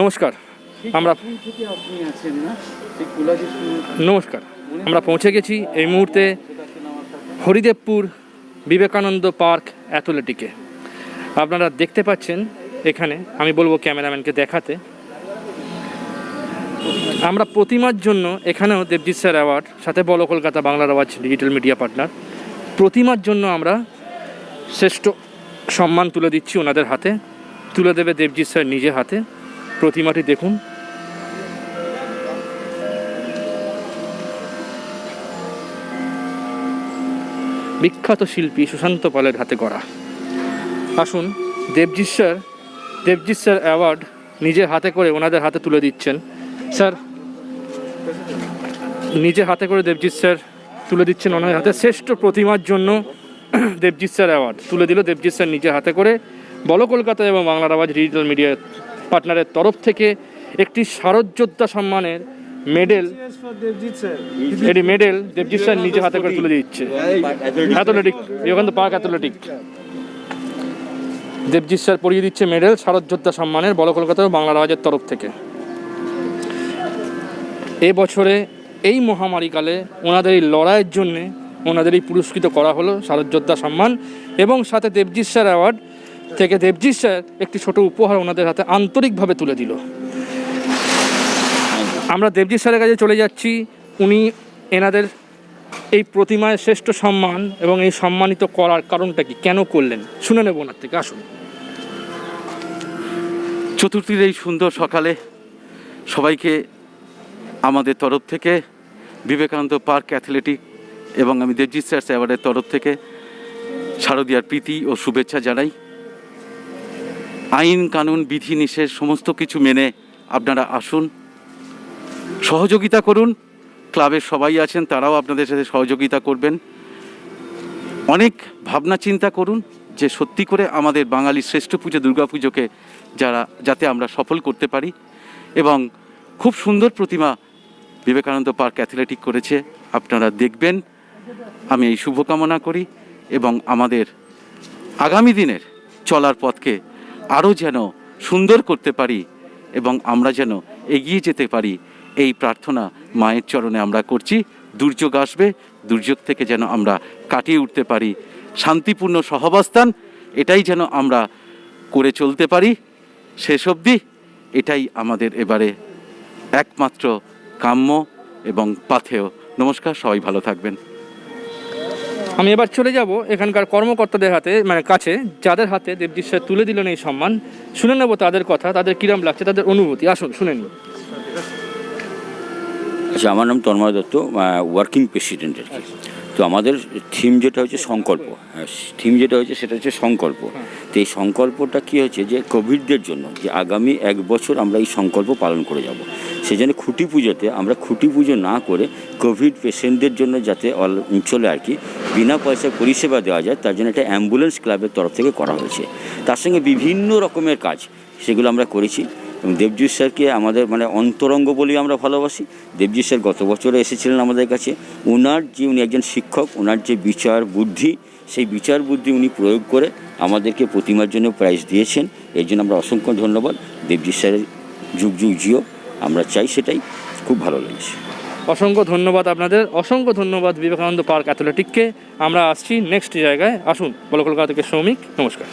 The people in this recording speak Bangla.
নমস্কার। আমরা নমস্কার। আমরা পৌঁছে গেছি এই মুহূর্তে হরিদেবপুর বিবেকানন্দ পার্ক অ্যাথলেটিকে। আপনারা দেখতে পাচ্ছেন এখানে, আমি বলব ক্যামেরাম্যানকে দেখাতে। আমরা প্রতিমার জন্য এখানেও দেবজিৎ স্যার অ্যাওয়ার্ড, সাথে বলো কলকাতা বাংলার আওয়াজ ডিজিটাল মিডিয়া পার্টনার। প্রতিমার জন্য আমরা শ্রেষ্ঠ সম্মান তুলে দিচ্ছি ওনাদের হাতে। তুলে দেবে দেবজিৎ স্যার নিজে হাতে। প্রতিমাটি দেখুন। বিখ্যাত শিল্পী সুশান্ত পালের হাতে গড়া। আসুন, Debjit sir Debjit sir award নিজের হাতে করে ওনাদের হাতে তুলে দিচ্ছেন। স্যার, নিজের হাতে করে দেবজিৎ স্যার তুলে দিচ্ছেন ওনাদের হাতে। শ্রেষ্ঠ প্রতিমার জন্য দেবজিৎ স্যার অ্যাওয়ার্ড তুলে দিল দেবজিৎ স্যার নিজের হাতে করে। বলো কলকাতা এবং বাংলার আওয়াজ ডিজিটাল মিডিয়া পার্টনারের তরফ থেকে একটি শারদযোদ্ধা সম্মানের মেডেল, এটি মেডেল দেবজিৎ স্যার নিজে হাতে করে তুলে দিচ্ছে। Athletic Vivekananda park athletic Debjit sir পরিয়ে দিচ্ছে মেডেল, শারদযোদ্ধা সম্মানের, বড় কলকাতা ও বাংলা রাজের তরফ থেকে। এ বছরে এই মহামারীকালে ওনাদের এই লড়াইয়ের জন্যে ওনাদেরই পুরস্কৃত করা হলো শারদযোদ্ধা সম্মান এবং সাথে দেবজিৎ স্যার অ্যাওয়ার্ড থেকে দেবজিৎ স্যার একটি ছোট উপহার ওনাদের হাতে আন্তরিকভাবে তুলে দিল। আমরা দেবজিৎ স্যারের কাছে চলে যাচ্ছি। উনি এনাদের এই প্রতিমায় শ্রেষ্ঠ সম্মান এবং এই সম্মানিত করার কারণটা কি, কেন করলেন? শুনে নেব ওনার থেকে, আসুন। চতুর্থীর এই সুন্দর সকালে সবাইকে আমাদের তরফ থেকে, বিবেকানন্দ পার্ক অ্যাথলেটিক এবং আমি দেবজিৎ স্যার অ্যাওয়ার্ডের তরফ থেকে শারদীয়ার প্রীতি ও শুভেচ্ছা জানাই। আইন, কানুন, বিধি নিষেধ সমস্ত কিছু মেনে আপনারা আসুন। সহযোগিতা করুন। ক্লাবের সবাই আছেন, তারাও আপনাদের সাথে সহযোগিতা করবেন। অনেক ভাবনা চিন্তা করুন যে সত্যি করে আমাদের বাঙালির শ্রেষ্ঠ পুজো দুর্গাপুজোকে যারা, যাতে আমরা সফল করতে পারি। এবং খুব সুন্দর প্রতিমা বিবেকানন্দ পার্ক অ্যাথলেটিক করেছে, আপনারা দেখবেন। আমি এই শুভকামনা করি এবং আমাদের আগামী দিনের চলার পথকে আরও যেন সুন্দর করতে পারি এবং আমরা যেন এগিয়ে যেতে পারি। এই প্রার্থনা মায়ের চরণে আমরা করছি। দুর্যোগ আসবে, দুর্যোগ থেকে যেন আমরা কাটিয়ে উঠতে পারি। শান্তিপূর্ণ সহাবস্থান, এটাই যেন আমরা করে চলতে পারি। শেষ অবধি এটাই আমাদের এবারে একমাত্র কাম্য এবং পাথেয়। নমস্কার, সবাই ভালো থাকবেন। আমি এবার চলে যাব এখানকার কর্মকর্তাদের হাতে মানে কাছে যাদের হাতে দেবজিৎ স্যার তুলে দিলেন এই সম্মান। শুনে নেব তাদের কথা তাদের কিরম লাগছে তাদের অনুভূতি। আসুন শুনে নিন। আচ্ছা আমার নাম তন্ময় দত্ত ওয়ার্কিং প্রেসিডেন্ট আর কি। তো আমাদের থিম যেটা হচ্ছে সংকল্প। থিম যেটা হচ্ছে সেটা হচ্ছে সংকল্প। তো এই সংকল্পটা কী হচ্ছে যে কোভিডদের জন্য যে আগামী এক বছর আমরা এই সংকল্প পালন করে যাব। সেই জন্য খুঁটি পুজোতে আমরা খুঁটি পুজো না করে কোভিড পেশেন্টদের জন্য যাতে অল- অঞ্চলে আর কি, বিনা পয়সায় পরিষেবা দেওয়া যায়, তার জন্য একটা অ্যাম্বুলেন্স ক্লাবের তরফ থেকে করা হয়েছে। তার সঙ্গে বিভিন্ন রকমের কাজ সেগুলো আমরা করেছি। এবং দেবজিৎ স্যারকে আমাদের মানে অন্তরঙ্গ বলেই আমরা ভালোবাসি। দেবজিৎ স্যার গত বছরে এসেছিলেন আমাদের কাছে। ওনার যে উনি একজন শিক্ষক ওনার যে বিচার বুদ্ধি, সেই বিচার বুদ্ধি উনি প্রয়োগ করে আমাদেরকে প্রতিমার জন্য প্রাইজ দিয়েছেন। এর জন্য আমরা অসংখ্য ধন্যবাদ। দেবজিৎ স্যারের যুগ যুগ জিও। আমরা চাই সেটাই খুব ভালো লেগেছে। অসংখ্য ধন্যবাদ আপনাদের। অসংখ্য ধন্যবাদ বিবেকানন্দ পার্ক অ্যাথলেটিককে। আমরা আসছি নেক্সট জায়গায়। আসুন বলো কলকাতা থেকে শ্রমিক, নমস্কার।